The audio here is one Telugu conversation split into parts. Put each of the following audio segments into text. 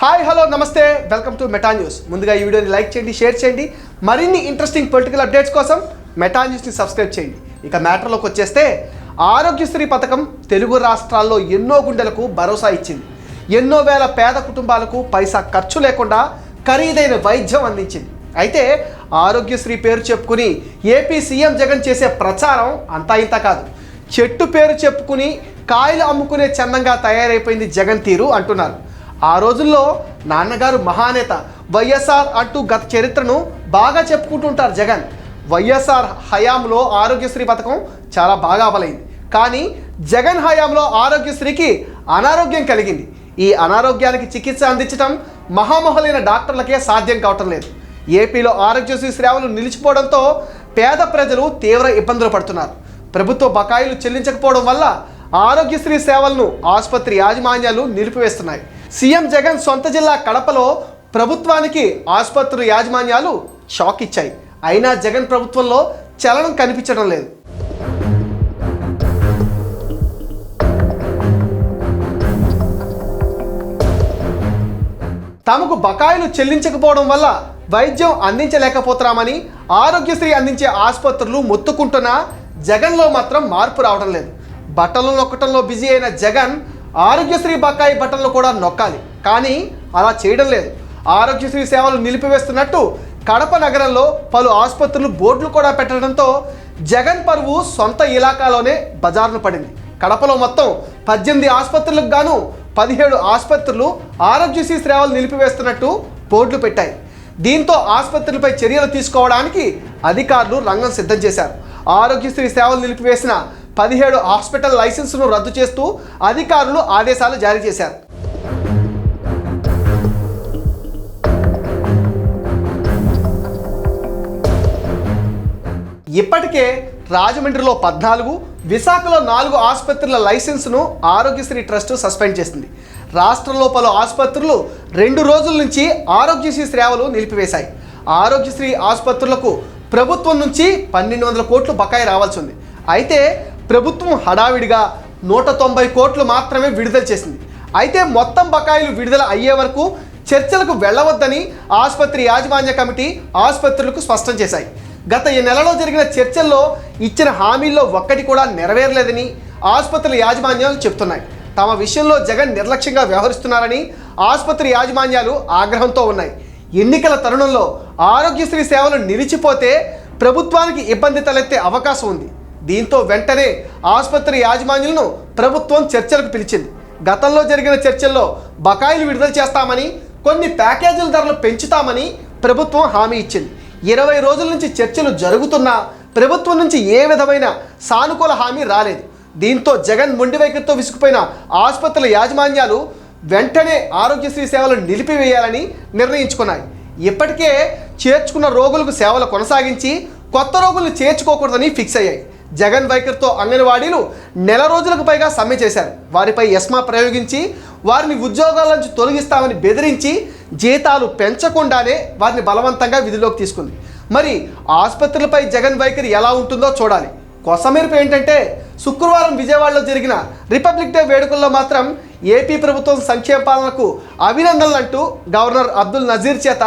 Hi hello namaste. Welcome to Meta news. ముందుగా ఈ వీడియోని లైక్ చేయండి షేర్ చేయండి. మరిన్ని ఇంట్రెస్టింగ్ పొలిటికల్ అప్డేట్స్ కోసం మెటా న్యూస్ని సబ్స్క్రైబ్ చేయండి. ఇక మ్యాటర్లోకి వచ్చేస్తే ఆరోగ్యశ్రీ పథకం తెలుగు రాష్ట్రాల్లో ఎన్నో గుండెలకు భరోసా ఇచ్చింది. ఎన్నో వేల పేద కుటుంబాలకు పైసా ఖర్చు లేకుండా ఖరీదైన వైద్యం అందించింది. అయితే ఆరోగ్యశ్రీ పేరు చెప్పుకుని ఏపీ సీఎం జగన్ చేసే ప్రచారం అంతా ఇంత కాదు. చెట్టు పేరు చెప్పుకుని కాయలు అమ్ముకునే చందంగా తయారైపోయింది జగన్ తీరు అంటున్నారు. ఆ రోజుల్లో నాన్నగారు మహానేత వైఎస్ఆర్ అంటూ గత చరిత్రను బాగా చెప్పుకుంటుంటారు జగన్. వైఎస్ఆర్ హయాంలో ఆరోగ్యశ్రీ పథకం చాలా బాగా అమలైంది. కానీ జగన్ హయాంలో ఆరోగ్యశ్రీకి అనారోగ్యం కలిగింది. ఈ అనారోగ్యానికి చికిత్స అందించడం మహామహులైన డాక్టర్లకే సాధ్యం కావటం లేదు. ఏపీలో ఆరోగ్యశ్రీ సేవలు నిలిచిపోవడంతో పేద ప్రజలు తీవ్ర ఇబ్బందులు పడుతున్నారు. ప్రభుత్వ బకాయిలు చెల్లించకపోవడం వల్ల ఆరోగ్యశ్రీ సేవలను ఆసుపత్రి యాజమాన్యాలు నిలిపివేస్తున్నాయి. సీఎం జగన్ సొంత జిల్లా కడపలో ప్రభుత్వానికి ఆసుపత్రి యాజమాన్యాలు షాక్ ఇచ్చాయి. అయినా జగన్ ప్రభుత్వంలో చలనం కనిపించడం లేదు. తమకు బకాయిలు చెల్లించకపోవడం వల్ల వైద్యం అందించలేకపోతున్నామని ఆరోగ్యశ్రీ అందించే ఆసుపత్రులు మొత్తుకుంటున్నా జగన్లో మాత్రం మార్పు రావడం లేదు. బట్టలు నొక్కటంలో బిజీ అయిన జగన్ ఆరోగ్యశ్రీ బకాయి బట్టలను కూడా నొక్కాలి. కానీ అలా చేయడం లేదు. ఆరోగ్యశ్రీ సేవలు నిలిపివేస్తున్నట్టు కడప నగరంలో పలు ఆసుపత్రులు బోర్డులు కూడా పెట్టడంతో జగన్ పరువు సొంత ఇలాకాలోనే బజారును పడింది. కడపలో మొత్తం పద్దెనిమిది ఆసుపత్రులకు గాను పదిహేడు ఆసుపత్రులు ఆరోగ్యశ్రీ సేవలు నిలిపివేస్తున్నట్టు బోర్డులు పెట్టాయి. దీంతో ఆసుపత్రులపై చర్యలు తీసుకోవడానికి అధికారులు రంగం సిద్ధం చేశారు. ఆరోగ్యశ్రీ సేవలు నిలిపివేసిన పదిహేడు హాస్పిటల్ లైసెన్సును రద్దు చేస్తూ అధికారులు ఆదేశాలు జారీ చేశారు. ఇప్పటికే రాజమండ్రిలో పద్నాలుగు విశాఖలో నాలుగు ఆసుపత్రుల లైసెన్స్ను ఆరోగ్యశ్రీ ట్రస్ట్ సస్పెండ్ చేసింది. రాష్ట్రంలో పలు ఆసుపత్రులు రెండు రోజుల నుంచి ఆరోగ్యశ్రీ సేవలు నిలిపివేశాయి. ఆరోగ్యశ్రీ ఆసుపత్రులకు ప్రభుత్వం నుంచి పన్నెండు వందల కోట్లు బకాయి రావాల్సి ఉంది. అయితే ప్రభుత్వం హడావిడిగా నూట తొంభై కోట్లు మాత్రమే విడుదల చేసింది. అయితే మొత్తం బకాయిలు విడుదల అయ్యే వరకు చర్చలకు వెళ్ళవద్దని ఆసుపత్రి యాజమాన్య కమిటీ ఆసుపత్రులకు స్పష్టం చేశాయి. గత ఈ నెలలో జరిగిన చర్చల్లో ఇచ్చిన హామీల్లో ఒక్కటి కూడా నెరవేరలేదని ఆసుపత్రుల యాజమాన్యాలు చెప్తున్నాయి. తమ విషయంలో జగన్ నిర్లక్ష్యంగా వ్యవహరిస్తున్నారని ఆసుపత్రి యాజమాన్యాలు ఆగ్రహంతో ఉన్నాయి. ఎన్నికల తరుణంలో ఆరోగ్యశ్రీ సేవలు నిలిచిపోతే ప్రభుత్వానికి ఇబ్బంది తలెత్తే అవకాశం ఉంది. దీంతో వెంటనే ఆసుపత్రి యాజమాన్యులను ప్రభుత్వం చర్చలకు పిలిచింది. గతంలో జరిగిన చర్చల్లో బకాయిలు విడుదల చేస్తామని కొన్ని ప్యాకేజీల ధరలు పెంచుతామని ప్రభుత్వం హామీ ఇచ్చింది. ఇరవై రోజుల నుంచి చర్చలు జరుగుతున్నా ప్రభుత్వం నుంచి ఏ విధమైన సానుకూల హామీ రాలేదు. దీంతో జగన్ మొండి వైఖరితో విసుకుపోయిన ఆసుపత్రుల యాజమాన్యాలు వెంటనే ఆరోగ్యశ్రీ సేవలు నిలిపివేయాలని నిర్ణయించుకున్నాయి. ఇప్పటికే చేర్చుకున్న రోగులకు సేవలు కొనసాగించి కొత్త రోగులను చేర్చుకోకూడదని ఫిక్స్ అయ్యాయి. జగన్ వైఖరితో అంగన్వాడీలు నెల రోజులకు పైగా సమ్మె చేశారు. వారిపై ఎస్మా ప్రయోగించి వారిని ఉద్యోగాల నుంచి తొలగిస్తామని బెదిరించి జీతాలు పెంచకుండానే వారిని బలవంతంగా విధిలోకి తీసుకుంది. మరి ఆసుపత్రులపై జగన్ వైఖరి ఎలా ఉంటుందో చూడాలి. కొసమెరుపు ఏంటంటే శుక్రవారం విజయవాడలో జరిగిన రిపబ్లిక్ డే వేడుకల్లో మాత్రం ఏపీ ప్రభుత్వం సంక్షేమ పాలనకు అభినందనలు అంటూ గవర్నర్ అబ్దుల్ నజీర్ చేత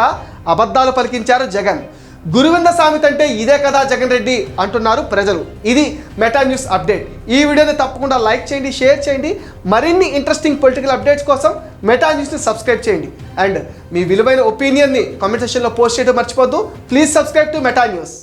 అబద్ధాలు పలికించారు జగన్. గురువింద సామెత అంటే ఇదే కదా జగన్ రెడ్డి అంటున్నారు ప్రజలు. ఇది మెటా న్యూస్ అప్డేట్. ఈ వీడియోని తప్పకుండా లైక్ చేయండి షేర్ చేయండి. మరిన్ని ఇంట్రెస్టింగ్ పొలిటికల్ అప్డేట్స్ కోసం మెటా న్యూస్ని సబ్స్క్రైబ్ చేయండి. అండ్ మీ విలువైన ఒపీనియన్ని కామెంట్ సెక్షన్లో పోస్ట్ చేయడం మర్చిపోద్దు please subscribe to Meta news